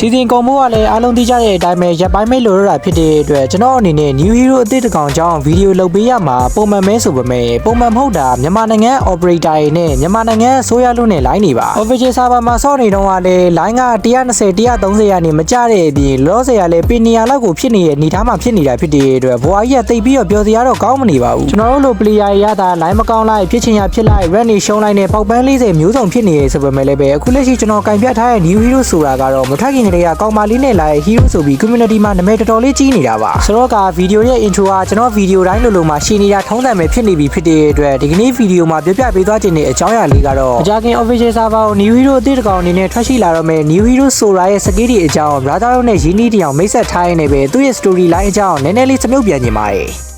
စီစဉ်ကုန်မှုကလည်းအားလုံးသိကြတဲ့အတိုင်းပဲရပ်ပိုင်းမဲ့လိုရတာဖြစ်တဲ့အတွက်ကျွန်တော်အနေနဲ့ New Hero အသစ်တစ်ကောင်ကြောင်းဗီဒီယိုလုပ်ပေးရမှာပုံမှန်မဲဆိုပေမဲ့ပုံမှန်မဟုတ်တာမြန်မာနိုင်ငံ operator တွေနဲ့မြန်မာနိုင်ငံအစိုးရလုံးနဲ့ line နေပါ official server မှာဆော့နေတော့ကလည်း line က120 130ရာနေမကြတဲ့အပြင်လောဆယ်ကလည်းပင်နေရလောက်ကိုဖြစ်နေတဲ့အနေအထားမှာဖြစ်နေတာဖြစ်တဲ့အတွက်ဘွာကြီးကတိတ်ပြီးတော့ပြောစရာတော့ကောင်းမနေပါဘူးကျွန်တော်တို့လို player တွေရတာ line မကောင်းလိုက်ဖြစ်ချင်ရဖြစ်လိုက် red နေရှုံးလိုက်နဲ့ပေါက်ပန်း40မျိုးစုံဖြစ်နေရဆိုပေမဲ့လည်းပဲအခုလက်ရှိကျွန်တော်ကင်ပြထားတဲ့ new hero ဆိုတာကတော့မထွက်ခင်ကလေးကကောင်းပါလေးနဲ့လာတဲ့ hero ဆိုပြီး community မှာနာမည်တော်တော်လေးကြီးနေတာပါဆိုတော့ကဗီဒီယိုရဲ့ intro ကကျွန်တော်ဗီဒီယိုတိုင်းလိုလိုမှာရှင်းနေတာထုံးစံပဲဖြစ်နေပြီဖြစ်တဲ့အတွက်ဒီကနေ့ဗီဒီယိုမှာပြပြပေးသွားခြင်းတဲ့အကြောင်းအရာလေးကတော့အကြခင် official server ကို new hero အသစ်တစ်ကောင်အနေနဲ့ထွက်ရှိလာတော့မယ် new hero ဆိုတာရဲ့စကေးတွေအကြောင်း brother တို့နဲ့ရင်းနှီးတောင်မိတ်ဆက်ထားရင်းနဲ့ပဲသူ့ရဲ့ story line အကြောင်းနည်းနည်းလေးစမြုပ်ပြန်နေပါတယ်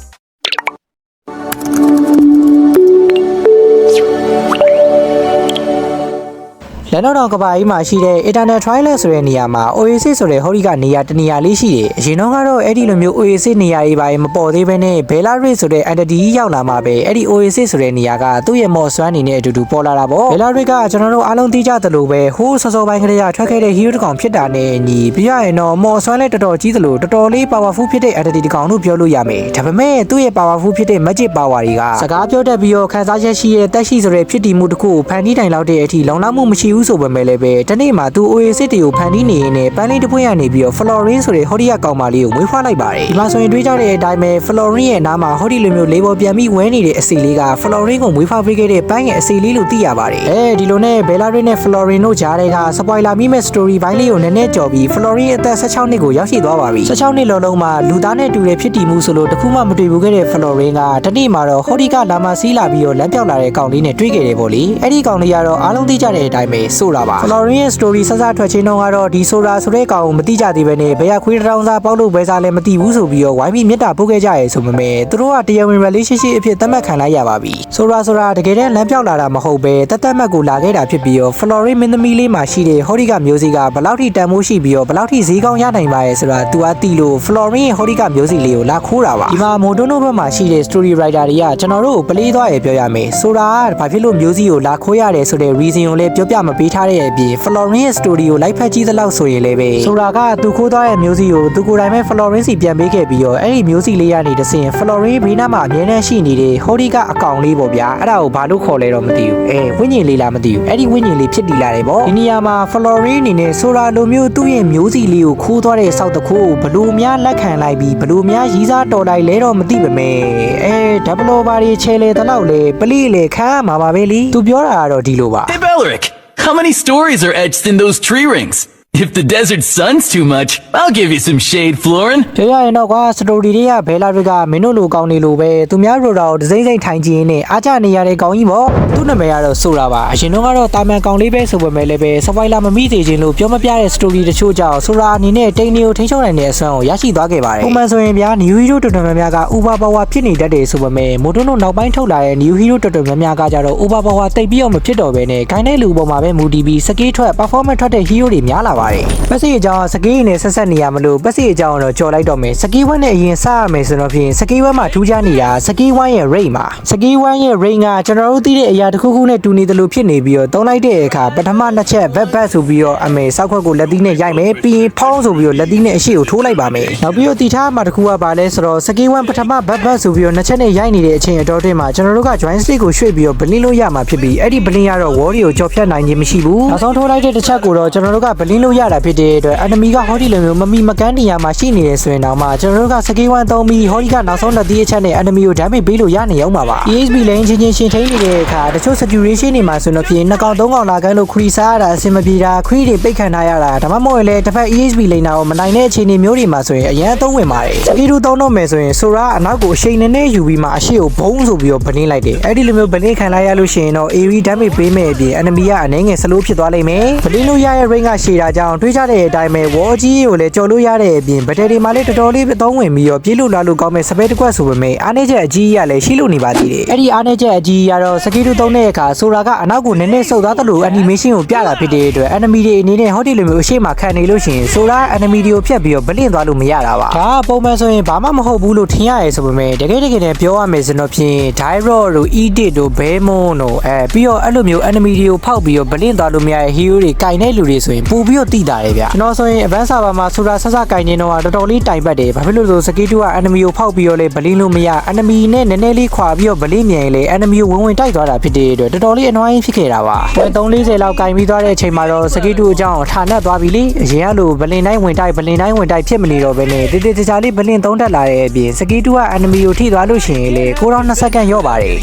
လန်ဒန်တော်ကဘာကြီးမှာရှိတဲ့ Eternal Twilight ဆိုတဲ့နေရာမှာ Oasis ဆိုတဲ့ဟောဒီကနေရာတနေရာလေးရှိတယ်။အရင်တော့ကတော့အဲ့ဒီလိုမျိုး Oasis နေရာတွေပါမပေါ်သေးဘဲနဲ့ Bella Ray ဆိုတဲ့ entity ကြီးရောက်လာမှာပဲအဲ့ဒီ Oasis ဆိုတဲ့နေရာကသူ့ရဲ့မော်ဆွမ်းအနေနဲ့အတူတူပေါ်လာတာပေါ့။ Bella Ray ကကျွန်တော်တို့အားလုံးသိကြသလိုပဲဟိုးစောစောပိုင်းကလေးကထွက်ခဲ့တဲ့ hero တစ်ကောင်ဖြစ်တာနဲ့ညီပြရရင်တော့မော်ဆွမ်းလည်းတော်တော်ကြီးသလိုတော်တော်လေး powerful ဖြစ်တဲ့ entity တစ်ကောင်လို့ပြောလို့ရမယ်။ဒါပေမဲ့သူ့ရဲ့ powerful ဖြစ်တဲ့ magic power တွေကစကားပြောတတ်ပြီးတော့ခန်းစားချက်ရှိတဲ့တက်ရှိဆိုတဲ့ဖြစ်တည်မှုတစ်ခုကိုဖန်တီးတိုင်လောက်တဲ့အထိလုံလောက်မှုမရှိဘူးဆိုပေမဲ့လည်းပဲတနေ့မှာသူ Oasis တွေကိုဖန်တီးနေရင်းနဲ့ပန်းလေးတစ်ပွင့်ရနေပြီးတော့ Florine ဆိုတဲ့ဟောဒီယာကောင်မလေးကိုမွေးဖွားလိုက်ပါတယ်ဒီမှာဆိုရင်တွေးကြတဲ့အတိုင်းပဲ Florine ရဲ့နားမှာဟောဒီလိုမျိုးလေးပေါ်ပြန်ပြီးဝဲနေတဲ့အစီလေးက Florine ကိုမွေးဖွားပေးခဲ့တဲ့ပန်းရဲ့အစီလေးလို့သိရပါတယ်အဲဒီလိုနဲ့ Bellarin နဲ့ Florine တို့ကြားတွေက spoiler မိမဲ့ story ဘိုင်းလေးကိုနည်းနည်းကြော်ပြီး Florine အသက်16နှစ်ကိုရောက်ရှိသွားပါပြီ16နှစ်လုံးလုံးမှာလူသားနဲ့တူတဲ့ဖြစ်တည်မှုဆိုလို့တခုမှမတွေ့ဘူးခဲ့တဲ့ Florine ကတနေ့မှာတော့ဟောဒီကလာမစီးလာပြီးတော့လမ်းပြောက်လာတဲ့ကောင်လေးနဲ့တွေ့ခဲ့တယ်ပေါ့လေအဲ့ဒီကောင်လေးကတော့အားလုံးသိကြတဲ့အတိုင်းပဲဆိုတာပါ Florine ရဲ့ story ဆဆထွက်ချင်းတော့ကတော့ဒီဆိုတာဆိုတဲ့ကောင်ကိုမသိကြသေးပဲနဲ့ဘယ်ရခွေးတောင်စားပေါက်လို့ပဲစားလဲမသိဘူးဆိုပြီးတော့ဝိုင်းပြီးမြတ်တာပို့ခဲ့ကြရဲဆိုပေမဲ့သူတို့ကတရားဝင် relationship အဖြစ်သတ်မှတ်ခံလိုက်ရပါပြီဆိုတာဆိုတာတကယ်တမ်းလမ်းပြောက်လာတာမဟုတ်ပဲတသက်မှတ်ကိုလာခဲ့တာဖြစ်ပြီးတော့ Florine မင်းသမီးလေးမှာရှိတဲ့ဟောဒီကမျိုးစိကဘယ်လောက်ထိတန်ဖိုးရှိပြီးတော့ဘယ်လောက်ထိဈေးကောင်းရနိုင်ပါရဲ့ဆိုတာ तू အတီလို့ Florine ရဲ့ဟောဒီကမျိုးစိလေးကိုလာခိုးတာပါဒီမှာမိုတိုနိုဘက်မှာရှိတဲ့ story writer တွေကကျွန်တော်တို့ကိုပလေးသွားရပြောရမယ်ဆိုတာကဘာဖြစ်လို့မျိုးစိကိုလာခိုးရတယ်ဆိုတဲ့ reason ကိုလည်းပြောပြမပေးထားတဲ့အပြင် Florine ရဲ့ story ကိုလိုက်ဖက်ကြည့်သလောက်ဆိုရင်လည်းပဲဆိုတာကသူခိုးသွားတဲ့မျိုးစိကိုသူကိုယ်တိုင်ပဲ Florine စီပြန်ပေးခဲ့ပြီးတော့အဲ့ဒီမျိုးစိလေးကနေတဆင် Florine ဘေးနားမှာအမြဲတမ်းရှိနေတဲ့ဟောဒီကအကောင်လေးပေါ့ဗျာအဲ့ဒါကိုဘာလို့ခေါ်လဲတော့မသိဘူးအဲဝိညာဉ်လေးလားမသိဘူးအဲ့ဒီဝိညာဉ်လေးဖြစ်တည်လာတယ်ပေါ့ဒီနေရာမှာ Florine အနေနဲ့ဆိုတာလိုမျိုးသူ့ရဲ့မျိုးစိလေးကိုခိုးသွားတဲ့စောက်တခိုးကိုဘလို့များလက်ခံလိုက်ပြီးဘလို့များရီးစားတော်လိုက်လဲတော့မသိပါမဲ့အဲဒဗလိုဘာတွေချဲလေတလောက်လေပလိလေခမ်းမှာပါပဲလीသူပြောတာကတော့ဒီလိုပါ Hey Belric, how many stories are etched in those tree rings? If the desert sun's too much, I'll give you some shade, Florin. ပြောရရင်တော့ကွာစတိုဒီတွေကဘဲလာတွေကမင်းတို့လိုကောင်းနေလို့ပဲသူများရိုတာကိုဒစိမ့်စိမ့်ထိုင်ကြည့်ရင်းနဲ့အားကြနေရတဲ့ကောင်းကြီးပေါ့သူ့နာမည်ကတော့ဆိုတာပါအရင်တော့ကတော့တာမန်ကောင်းလေးပဲဆိုပေမဲ့လည်းပဲစပိုင်လာမမိသေးခြင်းလို့ပြောမပြတဲ့စတိုဒီတချို့ကြောင့်ဆိုတာအနေနဲ့တိန်နီကိုထိန်းချုပ်နိုင်တဲ့အစွမ်းကိုရရှိသွားခဲ့ပါတယ်ပုံမှန်ဆိုရင်ဗျာ New Hero တော်တော်များများက Uber Power ဖြစ်နေတတ်တယ်ဆိုပေမဲ့မိုတိုနိုနောက်ပိုင်းထုတ်လာတဲ့ New Hero တော်တော်များများကကြတော့ Uber Power တိတ်ပြီးတော့မဖြစ်တော့ဘဲနဲ့ခိုင်းတဲ့လူပေါ်မှာပဲမူတည်ပြီးစကေးထွက် performance ထွက်တဲ့ hero တွေများလာပါတယ်ပတ်စီအကြောင်းကစကေးနဲ့ဆက်ဆက်နေရမလို့ပတ်စီအကြောင်းကတော့ကြော်လိုက်တော့မယ်စကေးဝက်နဲ့အရင်စရမယ်ဆိုတော့ဖြင့်စကေးဝက်မှာထူးခြားနေတာစကေးဝိုင်းရဲ့ rate မှာစကေးဝိုင်းရဲ့ rate ကကျွန်တော်တို့သိတဲ့အရာတစ်ခုခုနဲ့တူနေတယ်လို့ဖြစ်နေပြီးတော့သုံးလိုက်တဲ့အခါပထမနှစ်ချက် back back ဆိုပြီးတော့အမေစောက်ခွက်ကိုလက်သီးနဲ့ရိုက်မယ်ပြီးရင်ဖောင်းဆိုပြီးတော့လက်သီးနဲ့အရှိကိုထိုးလိုက်ပါမယ်နောက်ပြီးတော့တီထားမှာတစ်ခုကပါလဲဆိုတော့စကေးဝက်ပထမ back back ဆိုပြီးတော့နှစ်ချက်နဲ့ရိုက်နေတဲ့အချိန်အတော်တွင်းမှာကျွန်တော်တို့က joint stick ကိုရွှေ့ပြီးတော့ blink လို့ရမှာဖြစ်ပြီးအဲ့ဒီ blink ကတော့ wall တွေကိုကြော်ဖြတ်နိုင်ခြင်းမရှိဘူးနောက်ဆုံးထိုးလိုက်တဲ့တစ်ချက်ကိုတော့ကျွန်တော်တို့က blink လို့ရတာဖြစ်တဲ့အတွက် enemy ကဟောဒီလိုမျိုးမမီမကန်းနေရမှာရှိနေတယ်ဆိုရင်တော့မှကျွန်တော်တို့ကစကေးဝမ်သုံးပြီးဟောဒီကနောက်ဆုံးလက်သီးအချက်နဲ့ enemy ကို damage ပေးလို့ရနေအောင်ပါပါ EXP လိန်ချင်းချင်းရှင်ထိန်နေတဲ့အခါတချို့ saturation တွေမှာဆိုတော့ပြင်နှစ်ကောင်သုံးကောင်လာကန်းလို့ခရီးစားရတာအဆင်မပြေတာခရီးတွေပိတ်ခံထားရတာဒါမှမဟုတ်လည်းတစ်ဖက် EXP လိန်နာကိုမနိုင်တဲ့အခြေအနေမျိုးတွေမှာဆိုရင်အရန်အသုံးဝင်ပါတယ်စကေးတို့သုံးတော့မယ်ဆိုရင်ဆိုရာအနောက်ကိုအရှိန်နဲ့နဲ့ယူပြီးမှအရှိကိုဘုံဆိုပြီးတော့ဗလင်းလိုက်တယ်အဲ့ဒီလိုမျိုးဗလင်းခံလိုက်ရလို့ရှိရင်တော့ AV damage ပေးမယ်အပြင် enemy ကအနေငယ် slow ဖြစ်သွားလိမ့်မယ်ဗလင်းလို့ရရဲ့ range ကရှည်တာကြောင့်တွေးကြတဲ့အတိုင်းပဲ wall ကြီးကိုလည်းကြော်လို့ရတဲ့အပြင်ဘက်တရီမှာလည်းတော်တော်လေးအသုံးဝင်ပြီးတော့ပြေးလို့လာလို့ကောင်းမဲ့စပယ်တစ်ကွက်ဆိုပေမဲ့အားနေချက်အကြီးကြီးကလည်းရှိလို့နေပါသေးတယ်အဲ့ဒီအားနေချက်အကြီးကြီးကတော့စကီတူသုံးတဲ့အခါဆိုတာကအနောက်ကိုနည်းနည်းဆုပ်သွားသလို animation ကိုပြတာဖြစ်တဲ့အတွက် enemy တွေအနေနဲ့ဟောဒီလိုမျိုးအရှိမခံနေလို့ရှိရင်ဆိုတာ enemy တွေကိုဖြတ်ပြီးတော့ဗလင့်သွားလို့မရတာပါဒါကပုံမှန်ဆိုရင်ဘာမှမဟုတ်ဘူးလို့ထင်ရရဲဆိုပေမဲ့တကယ်တကယ်နဲ့ပြောရမယ်ဆိုတော့ဖြင့် Dairo တို့ Edit တို့ Belmont တို့အဲပြီးတော့အဲ့လိုမျိုး enemy တွေကိုဖောက်ပြီးတော့ဗလင့်သွားလို့မရတဲ့ hero တွေကင်တဲ့လူတွေဆိုရင်ပို့ပြီးတော့တိတာတယ်ဗျကျွန်တော်ဆိုရင် advanced server မှာဆိုတာဆက်ဆက်ကင်နေတော့တော်တော်လေးတိုင်ပတ်တယ်ဘာဖြစ်လို့လဲဆိုစကီတူက enemy ကိုဖောက်ပြီးတော့လေဗလင်းလို့မရ enemy နဲ့နည်းနည်းလေးခွာပြီးတော့ဗလင်းမြန်ရင်လေ enemy ကိုဝင်ဝင်တိုက်သွားတာဖြစ်တဲ့အတွက်တော်တော်လေးအနွားရင်ဖြစ်ခဲ့တာပါဝယ်340လောက်ကင်ပြီးသွားတဲ့အချိန်မှာတော့စကီတူအကြောင်းဌာနသွားပြီလေအရင်ကလိုဗလင်းတိုင်းဝင်တိုက်ဗလင်းတိုင်းဝင်တိုက်ဖြစ်မနေတော့ဘဲနဲ့တိတိကျကျလေးဗလင်းသုံးတက်လာတဲ့အပြင်စကီတူက enemy ကိုထိသွားလို့ရှိရင်လေကိုတော့2စက္ကန့်ရော့ပါတယ်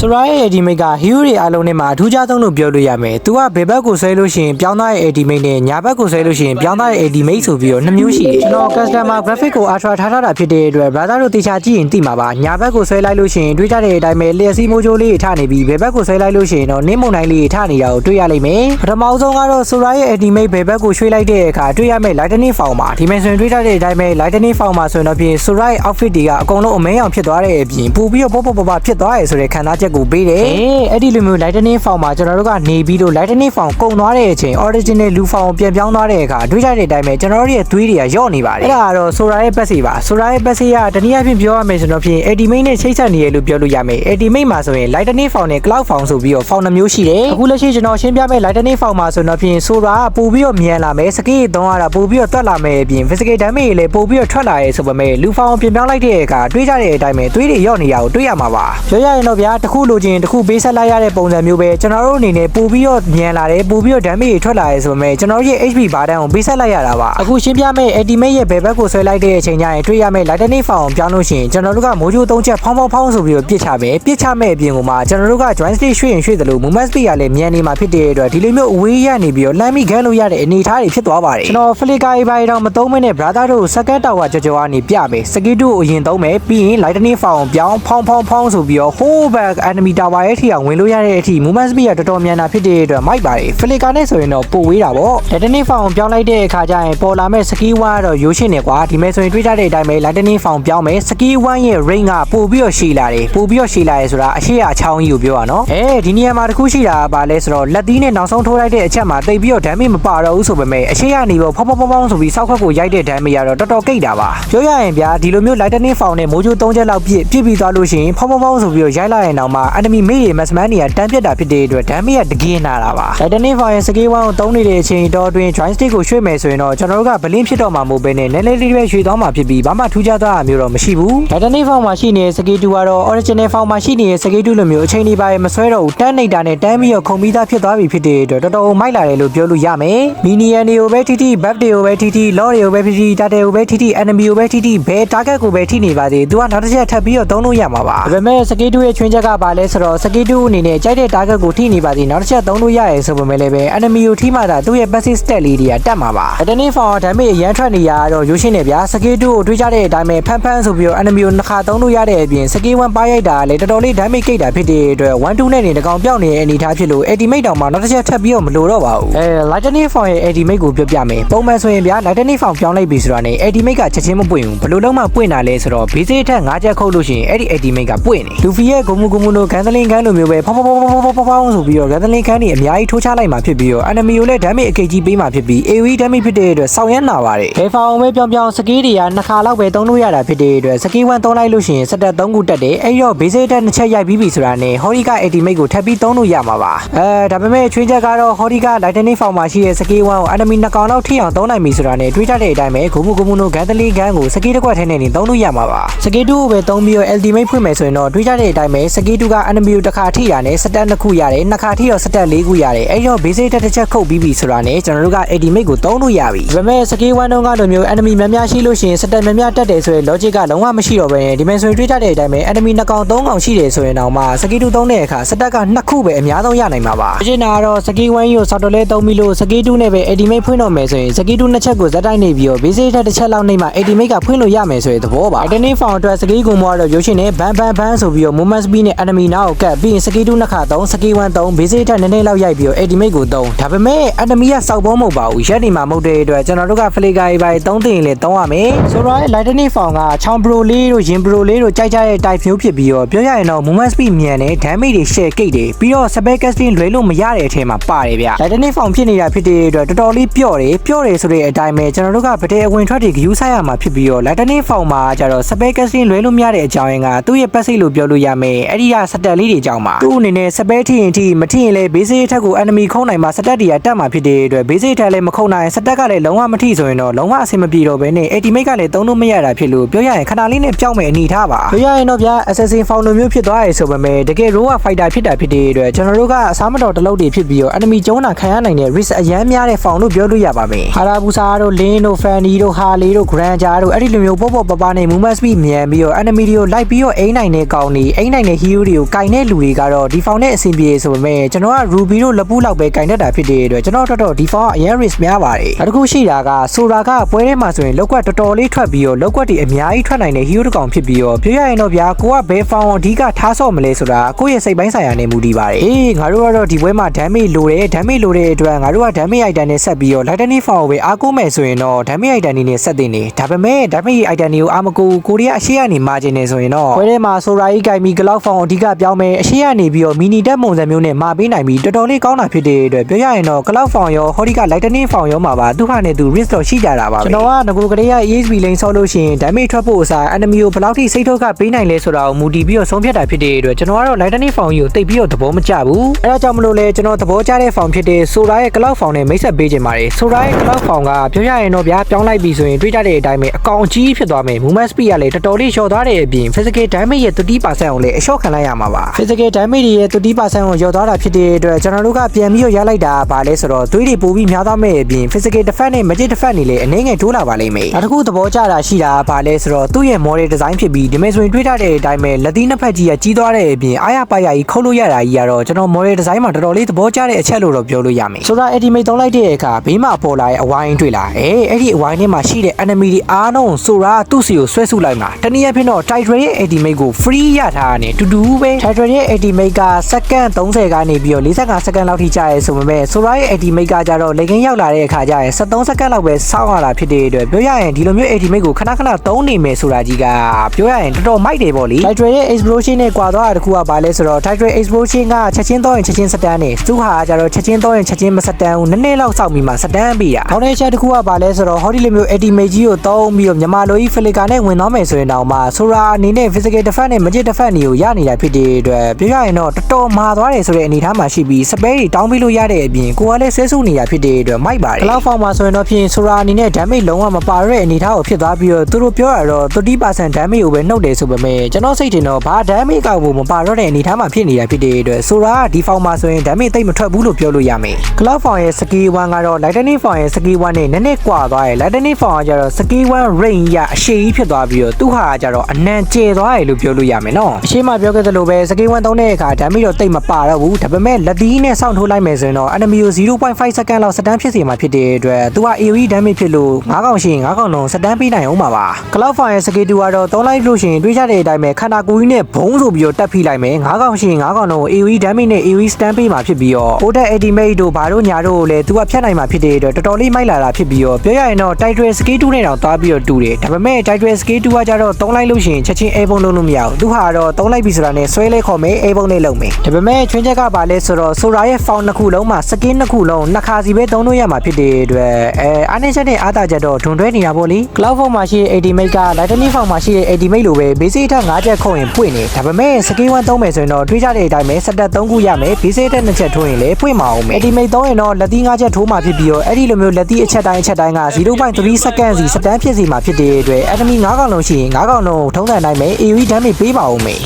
ဆိုရာရဲ့ ultimate က hero တွေအားလုံးနဲ့မှာအထူးခြားဆုံးလို့ပြောလို့ရမယ်။ तू ကဘယ်ဘက်ကိုဆွဲလို့ရှိရင်ပြောင်းသားရဲ့ ultimate နဲ့ညာဘက်ကိုဆွဲလို့ရှိရင်ပြောင်းသားရဲ့ ultimate ဆိုပြီးတော့နှစ်မျိုးရှိတယ်။ကျွန်တော် customer graphic ကို ultra ထားထားတာဖြစ်တဲ့အတွက် brother တို့တေချာကြည့်ရင်သိမှာပါ။ညာဘက်ကိုဆွဲလိုက်လို့ရှိရင်တွေးကြတဲ့အတိုင်းပဲလျှက်စီးမိုးကြိုးလေးထနေပြီးဘယ်ဘက်ကိုဆွဲလိုက်လို့ရှိရင်တော့နင်းမုန်တိုင်းလေးထနေတာကိုတွေ့ရလိမ့်မယ်။ပထမဆုံးကတော့ဆိုရာရဲ့ ultimate ဘယ်ဘက်ကိုရွှေ့လိုက်တဲ့အခါတွေ့ရမယ့် lightning form ပါ။ဒီမဲ့ဆိုရင်တွေးကြတဲ့အတိုင်းပဲ lightning form ပါဆိုရင်တော့ပြင်ဆိုရာရဲ့ outfit တွေကအကုန်လုံးအမဲအောင်ဖြစ်သွားတဲ့အပြင်ပူပြီးတော့ပေါပေါပပဖြစ်သွားရဲဆိုတဲ့ခံစားချက်ကိုပေးတယ်။အဲ့ဒီလိုမျိုး lightning form မှာကျွန်တော်တို့ကနေပြီးတော့ lightning form ကုန်သွားတဲ့အချိန် original လူ form ကိုပြန်ပြောင်းသွားတဲ့အခါတွေးကြတဲ့အတိုင်းပဲကျွန်တော်တို့ရဲ့သွေးတွေကယော့နေပါတယ်။အဲ့ဒါကတော့ Sora ရဲ့ passive ပါ။ Sora ရဲ့ passive ကတနည်းအားဖြင့်ပြောရမယ်ဆိုတော့ဖြင့် ultimate နဲ့ချိတ်ဆက်နေရလို့ပြောလို့ရမယ်။ ultimate မှာဆိုရင် lightning form နဲ့ cloud form ဆိုပြီးတော့ form နှမျိုးရှိတယ်။အခုလက်ရှိကျွန်တော်ရှင်းပြမယ့် lightning form မှာဆိုတော့ဖြင့် Sora ကပို့ပြီးတော့မြန်လာမယ်။ skill သုံးရတာပို့ပြီးတော့တွက်လာမယ်အပြင် physical damage တွေလည်းပို့ပြီးတော့ထွက်လာရဲဆိုပေမဲ့လူ form ကိုပြန်ပြောင်းလိုက်တဲ့အခါတွေးကြတဲ့အတိုင်းပဲသွေးတွေယော့နေရကိုတွေ့ရမှာပါ။ပြောရရင်တော့ဗျာတစ်ခုလိုချင်တစ်ခုပေးဆက်လိုက်ရတဲ့ပုံစံမျိုးပဲကျွန်တော်တို့အနေနဲ့ပို့ပြီးတော့မြန်လာတယ်ပို့ပြီးတော့ damage တွေထွက်လာရဲဆိုပေမဲ့ကျွန်တော်တို့ရဲ့ HP ဘာတန်းကိုပေးဆက်လိုက်ရတာပါ။အခုရှင်းပြမယ့် ultimate ရဲ့ဘယ်ဘက်ကိုဆွဲလိုက်တဲ့အချိန်ကျရင်တွေ့ရမယ့် lightning form ကိုပြောင်းလို့ရှိရင်ကျွန်တော်တို့ကမိုးကြိုးသုံးချက်ဖောင်းဖောင်းဖောင်းဆိုပြီးတော့ပြစ်ချမယ်ပြစ်ချမဲ့အပြင်ကမှကျွန်တော်တို့က joint stick ရွှေ့ရင်ရွှေ့တယ်လို့ movement speed ကလည်းမြန်နေမှာဖြစ်တဲ့အတွက်ဒီလိုမျိုးအဝေးရနေပြီးတော့လမ်းမိခဲလို့ရတဲ့အနေအထားတွေဖြစ်သွားပါတယ်ကျွန်တော် flicker ဘိုင်တော့မသုံးမနဲ့ brother တို့ second tower ကြော်ကြော်ကနေပြမယ် skill 2ကိုအရင်သုံးမယ်ပြီးရင် lightning form ကိုပြောင်းဖောင်းဖောင်းဖောင်းဆိုပြီးတော့ whole back enemy tower ရဲ့ထိအောင်ဝင်လို့ရတဲ့အထိ movement speed ကတော်တော်မြန်တာဖြစ်တဲ့အတွက်မိုက်ပါတယ် flicker နဲ့ဆိုရင်တော့ပိုဝေးတာပေါ့ lightning form ကိုပြောင်းလိုက်တဲ့အခါကျရင်ပေါ်လာမဲ့ skill 1ကတော့ရိုးရှင်းနေကွာဒီမဲ့ဆိုရင်တွေးကြတဲ့အတိုင်းပဲ lightning form ပြောင်းမယ် skill 1ရဲ့ range ကပိုပြီးတော့ရှည်လာတယ်ပိုပြီးတော့ရှည်လာရဲဆိုတာအရှိရအချောင်းကြီးကိုပြောရနော်အဲဒီနေရာမှာတစ်ခုရှိတာကဘာလဲဆိုတော့လက်သီးနဲ့နောက်ဆုံးထိုးလိုက်တဲ့အချက်မှာတိတ်ပြီးတော့ damage မပါတော့ဘူးဆိုပေမဲ့အရှိရနေပြီးဖောက်ဖောက်ဖောက်ဖောက်ဆိုပြီးစောက်ခက်ကိုရိုက်တဲ့ damage ကတော့တော်တော်ကိတ်တာပါပြောရရင်ဗျာဒီလိုမျိုး lightning form နဲ့မိုးကြိုး၃ချက်လောက်ပြည့်ပြည့်ပြီးသွားလို့ရှိရင်ဖောက်ဖောက်ဖောက်ဆိုပြီးတော့ရိုက်လိုက်ရင်တော့မှ enemy မေးတွေ maxman တွေကတန်းပြတ်တာဖြစ်တဲ့အတွက် damage ကတကင်းနာတာပါ lightning form ရဲ့ skill 1ကိုသုံးနေတဲ့အချိန်တော့အတွင်း joint stick ကိုရွှေ့မယ်ဆိုရင်တော့ကျွန်တော်တို့ကဘလင်းဖြစ်တော့မှာမဟုတ်ဘဲနဲ့နည်းနည်းလေးလေးရွှေ့သွားမှာဖြစ်ပြီးဘာမှထူးခြားသွားတာမျိုးတော့မရှိဘူး lightning form မှာရှိနေတဲ့ skill 2ကတော့ original form မှာရှိနေတဲ့ skill 2လိုမျိုးအချိန်ဒီပါမဆွဲတော့ဘူးတန်းနေတာနဲ့တန်းပြီးတော့ခုံပြီးသားဖြစ်သွားပြီဖြစ်တဲ့အတွက်တော်တော်မိုက်လာတယ်လို့ပြောလို့ရမယ် minion တွေကိုပဲထိထိ buff တွေကိုပဲထိထိ law တွေကိုပဲထိထိတာတယ်ကိုပဲထိထိ enemy ကိုပဲထိထိဘယ် target ကိုပဲထိနေပါစေသူကနောက်တစ်ချက်ထပ်ပြီးတော့သုံးလို့ရမှာပါဒါပေမဲ့ skill 2ရဲ့ချွင်းချက်ကပါလဲဆိုတော့ skill 2အနေနဲ့ကြိုက်တဲ့ target ကိုထိနေပါစေနောက်တစ်ချက်သုံးလို့ရရဲဆိုပေမဲ့လည်းပဲ enemy ကိုထိမှသာသူ့ရဲ့ passive stat လေးတွေကတက်မှာပါ lightning form damage အရန်ထွက်နေရတော့ရိုးရှင်းနေဗျာ skill 2ကိုတွေးကြတဲ့အတိုင်းပဲဖန်ဖန်ဆိုပြီးတော့ enemy ကိုနှစ်ခါသုံးလို့ရတဲ့အပြင် skill 1ပါရိုက်တာလည်းတော်တော်လေး damage ကိတ်တာဖြစ်တဲ့အတွက်1 2နဲ့နေတကောင်ပြောင်းနေတဲ့အနေအထားဖြစ်လို့ ultimate တောင်မှနောက်တစ်ချက်ထပ်ပြီးတော့မလိုတော့ပါဘူးအဲ lightning form ရဲ့ ultimate ကိုပြောပြမယ်ပုံမှန်ဆိုရင်ဗျာ lightning form ပြောင်းလိုက်ပြီဆိုတာနဲ့ ultimate ကချက်ချင်းမပွင့်ဘူးဘယ်လိုလုံးမှပွင့်တာလဲဆိုတော့ basic ထက်5ချက်ခုတ်လို့ရှိရင်အဲ့ဒီ ultimate ကပွင့်နေလူဖီရဲ့ဂုံမူဂုံမူလိုဂန်သလင်ခန်းလိုမျိုးပဲဖောင်းဖောင်းဖောင်းဖောင်းဖောင်းဖောင်းဖောင်းဆိုပြီးတော့ဂန်သလင်ခန်းတွေအများကြီးထိုးချလိုက်မှာဖြစ်ပြီးတော့ enemy ကိုလည်း damage အကိတ်ကြီးပေးမှာဖြစ်ပြီး AoE damage ဖြစ်တဲ့အတွက်ဆောင်းရမ်းနာပါတယ်ဘယ်ဖောင်ပဲပြောင်းပြောင်းစကေးတွေကနှစ်ခါလောက်ပဲသုံးလို့ရတာဖြစ်တဲ့အတွက်စကေး1သုံးလိုက်လို့ရှိရင်စက်တက်3ခုတက်တယ်အဲ့တော့ basic တက်နှစ်ချက်ရိုက်ပြီးပြီဆိုတာနဲ့ Horika ultimate ကိုထပ်ပြီးသုံးလို့ရမှာပါအဲဒါပေမဲ့ချွေးချက်ကတော့ Horika lightning form မှာရှိတဲ့စကေး1ကို enemy နှစ်ကောင်လောက်ထိအောင်သုံးနိုင်ပြီဆိုတာနဲ့တွေးကြတဲ့အတိုင်းပဲဂုံမူဂုံမူနိုဂန်သလီဂန်ကိုစကေးတစ်ခွက်ထဲနဲ့နေသုံးလို့ရမှာပါစကေး2ကိုပဲသုံးပြီးတော့ ultimate ဖွင့်မယ်ဆိုရင်တော့တွေးကြတဲ့အတိုင်းပဲစကေး2 က enemy ကိုတစ်ခါထိတာနဲ့စတက်နှစ်ခုရတယ်နှစ်ခါထိတော့စတက်၄ခုရတယ်အဲ့တော့ basic တက်တစ်ချက်ခုတ်ပြီးပြီဆိုတာနဲ့ကျွန်တော်တို့က ultimate ကိုသုံးလို့ရပြီဒါပေမဲ့စကေး1တုန်းကလိုမျိုး enemy များများရှိလို့ရှိရင်စတက်များများတက်တယ်ဆိုရင် logic ကလုံးဝမရှိတော့ဘဲဒီမဲ့ဆိုရင်တွေးကြတဲ့အတိုင်းပဲ enemy နှစ်ကောင်သုံးကောင်ရှိတယ်ဆိုရင်တော့မှစကေး2သုံးတဲ့အခါစတက်ကနှစ်ခုပဲအများဆုံးရနိုင်မှာပါအရှင်နာကတော့စကေး1ကိုစော်တော်လဲသုံးပြီးလို့စကေး2နဲ့ပဲ ultimate ဖွင့်တော့မယ်ဆိုရင်စကေး2နှစ်ချက်ကိုဇက်တိုက်နေပြီးတော့ basic တက်တစ်ချက်လောက်နေမှ ultimate ကဖွင့်လို့ရမယ်ဆိုတဲ့သဘောပါ alternate form အတွက်စကေးကုံမောကတော့ရုပ်ရှင်နဲ့ဘန်ဘန်ဘန်ဆိုပြီးတော့ movement speed နဲ့ enemy နောက်ကိုကတ်ပြီးရင်စကေး2နှစ်ခါသုံးစကေး1သုံး basic တက်နည်းနည်းလောက်ရိုက်ပြီးတော့ ultimate ကိုသုံးဒါပေမဲ့ enemy ကစောက်ဘောမဟုတ်ပါဘူးရက်နေမှာမဟုတ်တဲ့အတွက်ကျွန်တော်တို့က flicker တွေပါသုံးတင်ရင်လည်းသုံးရမယ်ဆိုတော့ lightning form ကချောင်း pro လေးတို့ရင် pro လေးတို့ကြိုက်ကြတဲ့ type မျိုးဖြစ်ပြီးတော့ပြောရရင်တော့ movement speed မြန်တယ် damage တွေ share ကိတ်တယ်ပြီးတော့ spell casting လွယ်လို့မရတဲ့အထဲမှာပါတယ်ဗျ lightning form ဖြစ်နေတာဖြစ်တဲ့အတွက်တော်တော်လေးပျော့တယ်ပျော့တယ်ဆိုတဲ့အတိုင်းပဲကျွန်တော်တို့ကဗတဲ့အဝင်ထွက်တွေ view ဆိုင်ရမှာဖြစ်ပြီးတော့ lightning form မှာကျတော့ spell casting လွယ်လို့မရတဲ့အကြောင်းရင်းကသူ့ရဲ့ passive လို့ပြောလို့ရမယ်အဲ့ဒီကရစတက်လေးတွေကြောင့်ပါသူ့အနေနဲ့စပဲထိရင်ထိမထိရင်လည်းဘေးစေးအထက်ကို enemy ခုံးနိုင်မှာစတက်တွေကတက်မှာဖြစ်တဲ့အတွက်ဘေးစေးအထက်လည်းမခုံနိုင်စတက်ကလည်းလုံးဝမထိဆိုရင်တော့လုံးဝအဆင်မပြေတော့ဘဲနဲ့ ultimate ကလည်းသုံးလို့မရတာဖြစ်လို့ပြောရရင်ခဏလေးနဲ့ပြောင်းမယ်အနေထားပါပြောရရင်တော့ဗျာ assassin found လိုမျိုးဖြစ်သွားရဆိုပေမဲ့တကယ် rogue fighter ဖြစ်တာဖြစ်တဲ့အတွက်ကျွန်တော်တို့ကအစားမတော်တလုပ်တွေဖြစ်ပြီးတော့ enemy ကျုံးတာခံရနိုင်တဲ့ risk အရန်များတဲ့ found လို့ပြောလို့ရပါမယ်ဟာရာဘူဆာတို့ lin တို့ fanny တို့ဟာလီတို့ granger တို့အဲ့ဒီလိုမျိုးပေါ့ပေါ့ပပနဲ့ movement speed မြန်ပြီးတော့ enemy တွေကိုလိုက်ပြီးတော့အိမ်နိုင်တဲ့ကောင်တွေအိမ်နိုင်တဲ့ hero တွေကိုကင်တဲ့လူတွေကတော့ဒီ found နဲ့အဆင်ပြေဆိုပေမဲ့ကျွန်တော်က ruby တို့လက်ပူးလောက်ပဲကင်တတ်တာဖြစ်တဲ့အတွက်ကျွန်တော်တော်တော်ဒီ found ကအရန် risk များပါတယ်နောက်တစ်ခုရှိတာကဆိုတာကပွဲထဲမှာဆိုရင်လောက်ကွက်တော်တော်လေးထွက်ပြီးတော့လောက်ကွက်တွေအများကြီးထွက်နိုင်တဲ့ hero တစ်ကောင်ဖြစ်ပြီးတော့ပြောရရင်တော့ဗျာကိုကဘယ် found အဓိကထားဆော့မလဲဆိုတာကိုယ့်ရဲ့စိတ်ပိုင်းဆိုင်ရာနဲ့မူတည်ပါတယ်အေးငါတို့ကတော့ဒီပွဲမှာ damage လိုတယ် damage လိုတဲ့အတွက်ငါတို့က damage item နဲ့ဆက်ပြီးတော့ lightning found ကိုပဲအားကိုးမယ်ဆိုရင်တော့ damage item တွေနဲ့ဆက်တင်နေဒါပေမဲ့ damage item တွေကိုအားမကိုးကိုရီးယားအရှိကနေမာဂျင်နေဆိုရင်တော့ပွဲထဲမှာ Sora ကြီးကိုင်ပြီး Cloud Found အဓိကပြောင်းမယ်အရှိကနေပြီးတော့ mini တက်ပုံစံမျိုးနဲ့မာပေးနိုင်ပြီးတော်တော်လေးကောင်းတာဖြစ်တဲ့အတွက်ပြောရရင်တော့ Cloud Found ရော Hori က Lightning Found ရောမှာပါသူဟာနဲ့သူ risk တော့ရှိကြတာပါပဲကျွန်တော်ကငကိုကလေးက EXP lane ဆောက်လို့ရှိရင် damage ထွက်ဖို့အစား enemy ကိုဘယ်လောက်ထိစိတ်ထုတ်ကပေးနိုင်လဲဆိုတာကိုမူတည်ပြီးတော့ဆုံးဖြတ်တာဖြစ်တဲ့အတွက်ကျွန်တော်ကတော့ Lightning Found ကြီးကိုတိတ်ပြီးတော့သဘောမကျဘူးအဲဒါကြောင့်မလို့လဲကျွန်တော်သဘောကျတဲ့ Found ဖြစ်တဲ့ Sora ရဲ့ Cloud Found နဲ့မိတ်ဆက်ပေးခြင်းပါတယ် Sora ရဲ့ Cloud Found ကပြောရရင်တော့ဗျာပြောင်းလိုက်ပြီဆိုရင်တွေးကြတဲ့အတိုင်းပဲအကောင်ကြီးဖြစ်သွားမယ် movement speed ကလည်းတော်တော်လေးလျှော့သွားတဲ့အပြင် physical damage ရဲ့30%ကိုလည်းအလျှော့ခံလိုက်ရမှာပါ physical damage တွေရဲ့30%ကိုလျော့သွားတာဖြစ်တဲ့အတွက်ကျွန်တော်တို့ကပြန်ပြီးတော့ရလိုက်တာပါလဲဆိုတော့သွေးတွေပိုပြီးများသွားမဲ့အပြင် physical defense နဲ့ magic defense တွေလည်းအနည်းငယ်တိုးလာပါလိမ့်မယ်နောက်တစ်ခုသဘောကျတာရှိတာပါလဲဆိုတော့သူ့ရဲ့ model design ဖြစ်ပြီးဒီမဲ့ဆိုရင်တွေးထားတဲ့အတိုင်းပဲလက်သီးနှစ်ဖက်ကြီးကကြီးသွားတဲ့အပြင်အားရပါရကြီးခုတ်လို့ရတာကြီးကတော့ကျွန်တော် model design မှာတော်တော်လေးသဘောကျတဲ့အချက်လို့တော့ပြောလို့ရမယ်ဆိုတော့ ultimate သုံးလိုက်တဲ့အခါဘေးမှာပေါ်လာတဲ့အဝိုင်းတွေ့လာအဲအဲ့ဒီအဝိုင်းထဲမှာရှိတဲ့ enemy တွေအားလုံးဆိုတာသူ့စီကိုဆွဲဆုလိုက်မှာတနည်းအားဖြင့်တော့ title ရဲ့ ultimate ကို free ရထားတာ ਨੇ တူတူပဲ title ရဲ့ ultimate ကစက္ကန့်30ကနေပြီးတော့45စက္ကန့်လောက်ထိကြာရဲဆိုပေမဲ့ Sora ရဲ့ ultimate ကကြတော့လေကင်းရောက်လာတဲ့အခါကျရင်73စက္ကန့်လောက်ပဲစောင့်ရတာဖြစ်တဲ့အတွက်ပြောရရင်ဒီလိုမျိုး ultimate ကိုခဏခဏသုံးနေမယ်ဆိုတာကြီးကပြောရရင်တော်တော်မိုက်တယ်ပေါ့လေ title ရဲ့ explosion နဲ့ကွာသွားတာတခုကဘာလဲဆိုတော့ title explosion ကချက်ချင်းတော့ရင်ချက်ချင်းစတန်းနေသူဟာကြတော့ချက်ချင်းတော့ရင်ချက်ချင်းမစတန်းဘူးနည်းနည်းလောက်စောင့်ပြီးမှစတန်းပြီးတာခေါင်းထဲချက်တခုကဘာလဲဆိုတော့ဟောဒီလိုမျိုး ultimate ကြီးကိုသုံးပြီးတော့မြန်မာလိုကြီး flicker နဲ့ဝင်သွားမယ်ဆိုရင်တော့မှ Sora အနေနဲ့ physical defense နဲ့ magic defense တွေကိုရနေတာဖြစ်တဲ့အတွက်ပြောရရင်တော့တော်တော်မာသွားတယ်ဆိုတဲ့အနေအထားမှာရှိပြီး spell တွေတောင်းပေးလို့ရတဲ့အပြင်ကိုကလည်းဆဲဆုနေတာဖြစ်တဲ့အတွက်မိုက်ပါတယ် cloud form မှာဆိုရင်တော့ဖြင့် Sora အနေနဲ့ damage လုံးဝမပါတဲ့အနေအထားကိုဖြစ်သွားပြီးတော့သူတို့ပြောရတော့30% damage ကိုပဲနှုတ်တယ်ဆိုပေမဲ့ကျွန်တော်စိတ်ထင်တော့ဘာ damage ကောက်ဖို့မပါတော့တဲ့အနေအထားမှာဖြစ်နေတာဖြစ်တဲ့အတွက် Sora ကဒီ form မှာဆိုရင် damage သိပ်မထွက်ဘူးလို့ပြောလို့ရမယ် cloud form ရဲ့ skill 1ကတော့ lightning form ရဲ့ skill 1နဲ့နည်းနည်းကွာသွားတယ် lightning form ကကြတော့ skill 1 range ရအရှိကြီးဖြစ်သွားပြီးတော့သူဟာကကြတော့အနံကျဲသွားတယ်လို့ပြောလို့ရမယ်နော်အရှိမပြောခဲ့သလိုပဲ skill 1သုံးတဲ့အခါ damage တော့သိပ်မပါတော့ဘူးဒါပေမဲ့လက်သီးနဲ့စောင့်ထိုးလိုက်မယ်ဆိုရင်တော့ enemy ကို0.5 second လောက်စတန်းဖြစ်စေမှာဖြစ်တဲ့အတွက်သူက AoE damage ဖြစ်လို့9កောင်ရှိရင်9កောင်လုံးစတန်းပေးနိုင်အောင်ပါပါ cloud form ရဲ့ skill 2ကတော့သုံးလိုက်လို့ရှိရင်တွေးကြတဲ့အတိုင်းပဲခန္ဓာကိုယ်ကြီးနဲ့ဘုံဆိုပြီးတော့တက်ဖိလိုက်မယ်9កောင်ရှိရင်9កောင်လုံးကို AoE damage နဲ့ AoE stand ပေးမှာဖြစ်ပြီးတော့ Potent ultimate တို့ဘာတို့ညာတို့ကိုလည်းသူကဖြတ်နိုင်မှာဖြစ်တဲ့အတွက်တော်တော်လေးမိုက်လာတာဖြစ်ပြီးတော့ပြောရရင်တော့ title skill 2နဲ့တောင်သွားပြီးတော့တူတယ်ဒါပေမဲ့ title skill 2ကကြတော့သုံးလိုက်လို့ရှိရင်ချက်ချင်း A ဘုံလုံးလို့မရဘူးသူဟာတော့သုံးလိုက်ပြီဆိုတာ နဲ့ဆွဲလဲခေါ်မယ် A ဘုံနဲ့လုံးမယ်ဒါပေမဲ့ချွင်းချက်ကပါလဲဆိုတော့ Sora ရဲ့ found နှစ်ခုလုံးမှာ skin နှစ်ခုလုံးနှစ်ခါစီပဲသုံးလို့ရမှာဖြစ်တဲ့အတွက်အဲအားနေချက်နဲ့အားတာချက်တော့ဒွန်တွဲနေတာပေါ့လေ Cloud Form မှာရှိတဲ့ ultimate က Lightning Form မှာရှိတဲ့ ultimate လိုပဲ basic ထက်5ချက်ခုံရင်ပွင့်နေဒါပေမဲ့ skill 1သုံးမယ်ဆိုရင်တော့တွေးကြတဲ့အတိုင်းပဲစက်တက်3ခုရမယ် basic ထက်2ချက်ထိုးရင်လည်းပွင့်မှာအောင်မယ် ultimate သုံးရင်တော့လက်သီး5ချက်ထိုးမှာဖြစ်ပြီးတော့အဲ့ဒီလိုမျိုးလက်သီးအချက်တိုင်းအချက်တိုင်းက0.3 second စီစတန်းဖြစ်စီမှာဖြစ်တဲ့အတွက် enemy 9កောင်လုံးရှိရင်9កောင်လုံးကိုထုံးစံတိုင်းပဲ AoE damage ပေးပါအောင်မယ်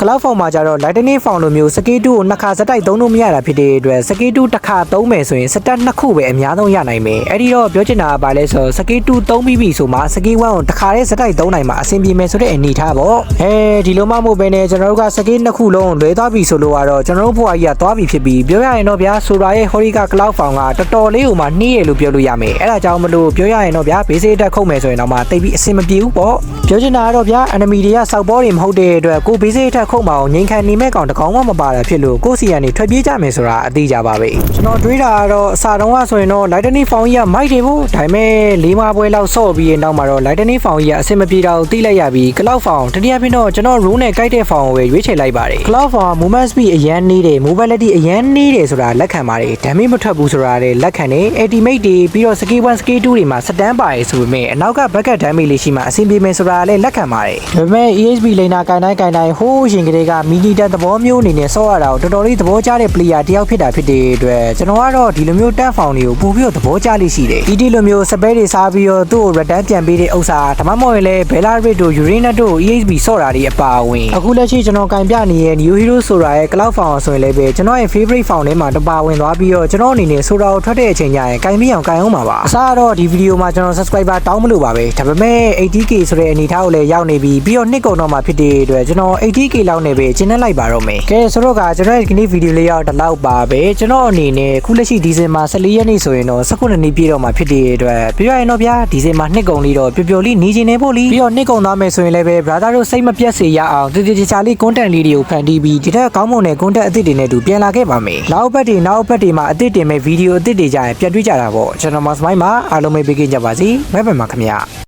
cloud form မှာကြတော့ lightning form လိုမျိုး skill 2ကိုနှစ်ခါစက်တိုက်သုံးလို့မရတာဖြစ်တဲ့အတွက် skill 2တစ်ခါသုံးမယ်ဆိုရင်စတက်နှစ်ခုပဲအများဆုံးရနိုင်မယ်အဲ့ဒီတော့ပြောချင်တာကဘာလဲဆိုတော့ skill 2သုံးပြီးပြီဆိုမှ skill 1ကိုတစ်ခါတည်းစက်တိုက်သုံးနိုင်မှာအဆင်ပြေမယ်ဆိုတဲ့အနေထားပေါ့ဟဲဒီလိုမှမဟုတ်ဘဲနဲ့ကျွန်တော်တို့က skill နှစ်ခုလုံးလွဲသွားပြီဆိုလို့ကတော့ကျွန်တော်တို့ဘဝကြီးကသွားပြီဖြစ်ပြီးပြောရရင်တော့ဗျာ Sora ရဲ့ Horika Cloud Form ကတော်တော်လေးဟိုမှနှီးရလို့ပြောလို့ရမယ်အဲ့ဒါကြောင့်မလို့ပြောရရင်တော့ဗျာ basic တက်ခုတ်မယ်ဆိုရင်တော့မှတိတ်ပြီးအဆင်မပြေဘူးပေါ့ပြောချင်တာကတော့ဗျာ enemy တွေကစောက်ဘောတွေမဟုတ်တဲ့အတွက်ကို basic တက်ခုတ်မအောင်ငိန်ခံနေမဲ့ကောင်တစ်ကောင်မှမပါတာဖြစ်လို့ကိုယ့်စီကနေထွက်ပြေးကြမယ်ဆိုတာအသေးကြပါပဲကျွန်တော်တွေးတာကတော့အစာတုံးကဆိုရင်တော့ lightning found ကြီးကမိုက်တယ်ဘူးဒါပေမဲ့လေးမပွဲလောက်ဆော့ပြီးရင်နောက်မှာတော့ lightning found ကြီးကအဆင်မပြေတာကိုသိလိုက်ရပြီး cloud found တတိယဖြစ်တော့ကျွန်တော် rune နဲ့ကြိုက်တဲ့ found ကိုပဲရွေးချယ်လိုက်ပါတယ် cloud found movement speed အရန်နေတယ် mobility အရန်နေတယ်ဆိုတာလက်ခံပါတယ် damage မထွက်ဘူးဆိုတာလည်းလက်ခံတယ် ultimate တွေပြီးတော့ skill 1 skill 2တွေမှာ stand ပါတယ်ဆိုပေမဲ့အနောက်က backup damage လေးရှိမှအဆင်ပြေမယ်ဆိုတာလည်းလက်ခံပါတယ်ဒါပေမဲ့ EHB လိန်နာကိုင်တိုင်းကိုင်တိုင်းဟိုးရင်ကလေးကမီနီတန်သဘောမျိုးအနေနဲ့ဆော့ရတာကိုတော်တော်လေးသဘောကျတဲ့ player တယောက်ဖြစ်တာဖြစ်တဲ့အတွက်ကျွန်တော်ကတော့ဒီလိုမျိုး tan found တွေကိုပို့ပြီးတော့သဘောကျလိရှိတယ်ဒီဒီလိုမျိုး spare တွေစားပြီးတော့သူ့ကို return ပြန်ပေးတဲ့ဥစ္စာဒါမှမဟုတ်ရင်လည်း Bella Red တို့ Uranus တို့ EHB ဆော့တာတွေအပါအဝင်အခုလက်ရှိကျွန်တော်ကင်ပြနေတဲ့ New Hero ဆိုတာရဲ့ Cloud Found ဆိုရင်လည်းပဲကျွန်တော်ရဲ့ favorite found ထဲမှာတပါဝင်သွားပြီးတော့ကျွန်တော်အနေနဲ့ဆိုတာကိုထွက်တဲ့အချိန်ကျရင်ကင်ပြအောင်ကင်အောင်ပါပါအစားတော့ဒီဗီဒီယိုမှာကျွန်တော် subscriber တောင်းမလို့ပါပဲဒါပေမဲ့ 80k ဆိုတဲ့အနေထားကိုလည်းရောက်နေပြီးပြီးတော့နှစ်ကုန်တော့မှဖြစ်တဲ့အတွက်ကျွန်တော် 80k လောက်နေပဲကျင်းနေလိုက်ပါတော့မယ်ကဲဆိုတော့ကကျွန်တော်ရဲ့ဒီနေ့ဗီဒီယိုလေးရောက်ဒီလောက်ပါပဲကျွန်တော်အနေနဲ့ခုလက်ရှိဒီဇင်ဘာ14ရက်နေ့ဆိုရင်တော့19နှစ်ပြည့်တော့မှဖြစ်တဲ့အတွက်ပြောရရင်တော့ဗျာဒီဇင်ဘာနှစ်ကုန်လေးတော့ပျော်ပျော်လေးနေချင်နေဖို့လीပြီးတော့နှစ်ကုန်သွားမယ်ဆိုရင်လည်းပဲ brother တို့စိတ်မပြတ်စေရအောင်တည်တည်ချာချာလေး content လေးတွေကိုဖန်တီးပြီးဒီထက်ကောင်းမွန်တဲ့ content အသစ်တွေနဲ့တူပြန်လာခဲ့ပါမယ်နောက်ဘက်တွေနောက်ဘက်တွေမှာအသစ်တင်မဲ့ဗီဒီယိုအသစ်တွေကြရင်ပြတ်တွေ့ကြတာပေါ့ကျွန်တော်မစမိုင်းမှာအားလုံးပဲပေးကြပါစီဘိုင်ဘိုင်ပါခင်ဗျာ